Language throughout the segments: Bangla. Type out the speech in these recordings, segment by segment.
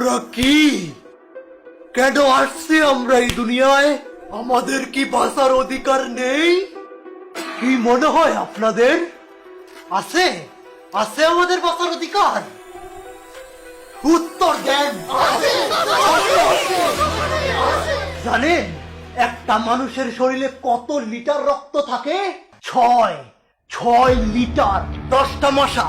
আমরা কি? কেন আসছি আমরা এই দুনিয়ায়? আমাদের কি বাঁচার অধিকার নেই? কি মনে হয় আপনাদের? আছে? আছে আমাদের বাঁচার অধিকার? উত্তর দেন। জানেন একটা মানুষের শরীরে কত লিটার রক্ত থাকে? ছয় ছয় লিটার। দশটা মশা।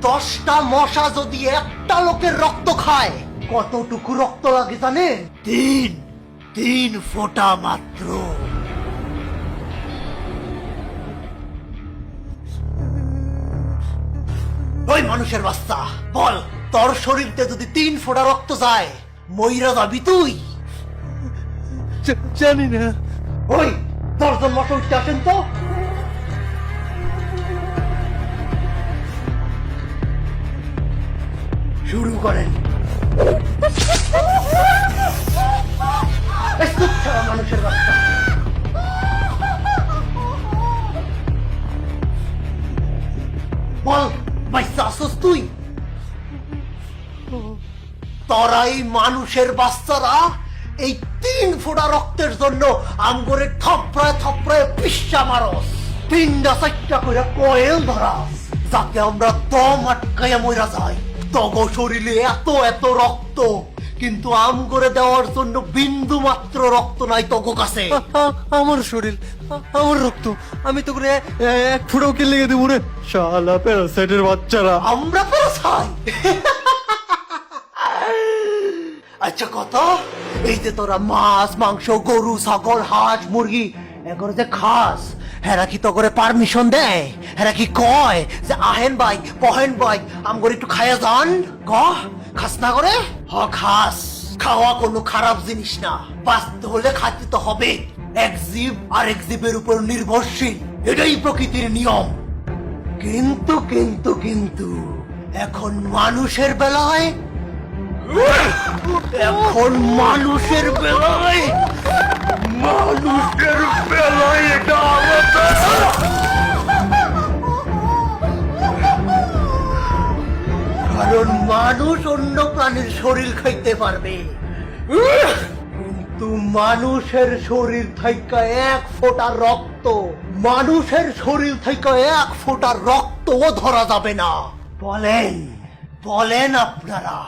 দশটা মশা যদি একটা লোকের রক্ত খায় কতটুকু রক্ত লাগে জানেন? তিন তিন ফোঁটা মাত্র। ওই মানুষের বাচ্চা বল তোর শরীরতে যদি তিন ফোঁটা রক্ত যায় ময়রা যাবি তুই। জানি না। ওই দশজন মশা উঠতে আসেন তো। শুরু করেন। মানুষের মানুষের বাচ্চারা এই তিন ফোঁটা রক্তের জন্য আমগরে থপড়ায় থপড়ায় পিসা মারস। তিনটা চারটা করে কয়েল ধরাস, যাতে আমরা দম আটকাইয়া মইরা যাই। তগ শরীরে এত এত রক্ত। কিন্তু আম করে দেওয়ার জন্য বিন্দু মাত্র রক্ত নাই তগ কাছে। আমার শরীর আমার রক্ত। আমি তো করে এক ফুটাও কে লেগে দেবো রে। শালা প্যারাসাইটের বাচ্চারা। আমরা চাই আচ্ছা কত? এই যে তোরা মাছ মাংস গরু ছাগল হাঁস মুরগি এগুলো যে খাস হেরা কি তো করে পারমিশন দেয়? হেরা কি কয় যে আহেন ভাই, পহেন ভাই, আমগরে একটু খায়া যান? ক? খাস না করে? হ, খাস। খাওয়া কোনো খারাপ জিনিস না। বাঁচতে হলে খাইতে তো হবে। এক জীব আর এক জীবের উপর নির্ভরশীল। এটাই প্রকৃতির নিয়ম। কিন্তু কিন্তু কিন্তু, এখন মানুষের বেলায় এখন মানুষের বেলায় মানুষের বেলায় এটা মানুষ অন্য প্রাণীর শরীর খাইতে পারবে। কিন্তু মানুষের শরীর থেকে এক ফোঁটা রক্ত। মানুষের শরীর থেকে এক ফোঁটা রক্তও ধরা যাবে না। বলেন বলেন আপনারা,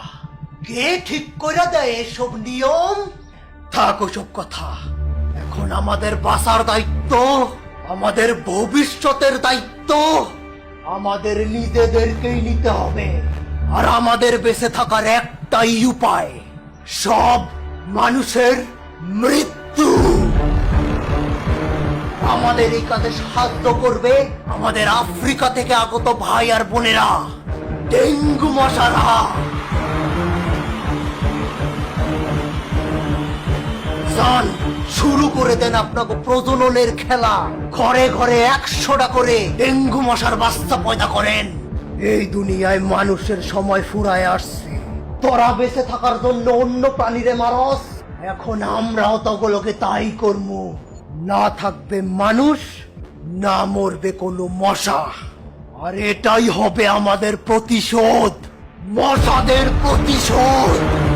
কে ঠিক করে দেয় এসব নিয়ম? থাক ওসব কথা। এখন আমাদের বাঁচার দায়িত্ব, আমাদের ভবিষ্যতের দায়িত্ব, আমাদের নিজেদেরকেই নিতে হবে। আর আমাদের বেঁচে থাকার একটাই উপায়, সব মানুষের মৃত্যু। আমাদের এই কাজে সাহায্য করবে আমাদের আফ্রিকা থেকে আগত ভাই আর বোনেরা, ডেঙ্গু মশারা। যান শুরু করে দেন আপনাকে প্রজননের খেলা। ঘরে ঘরে একশোটা করে ডেঙ্গু মশার বাচ্চা পয়দা করেন। এই দুনিয়ায় মানুষের সময় ফুরায় আসছে। তোরা বেঁচে থাকার জন্য অন্য প্রাণীরে মারস। এখন আমরাও তগুলোকে তাই করব না থাকবে মানুষ, না মরবে কোনো মশা। আর এটাই হবে আমাদের প্রতিশোধ। মশাদের প্রতিশোধ।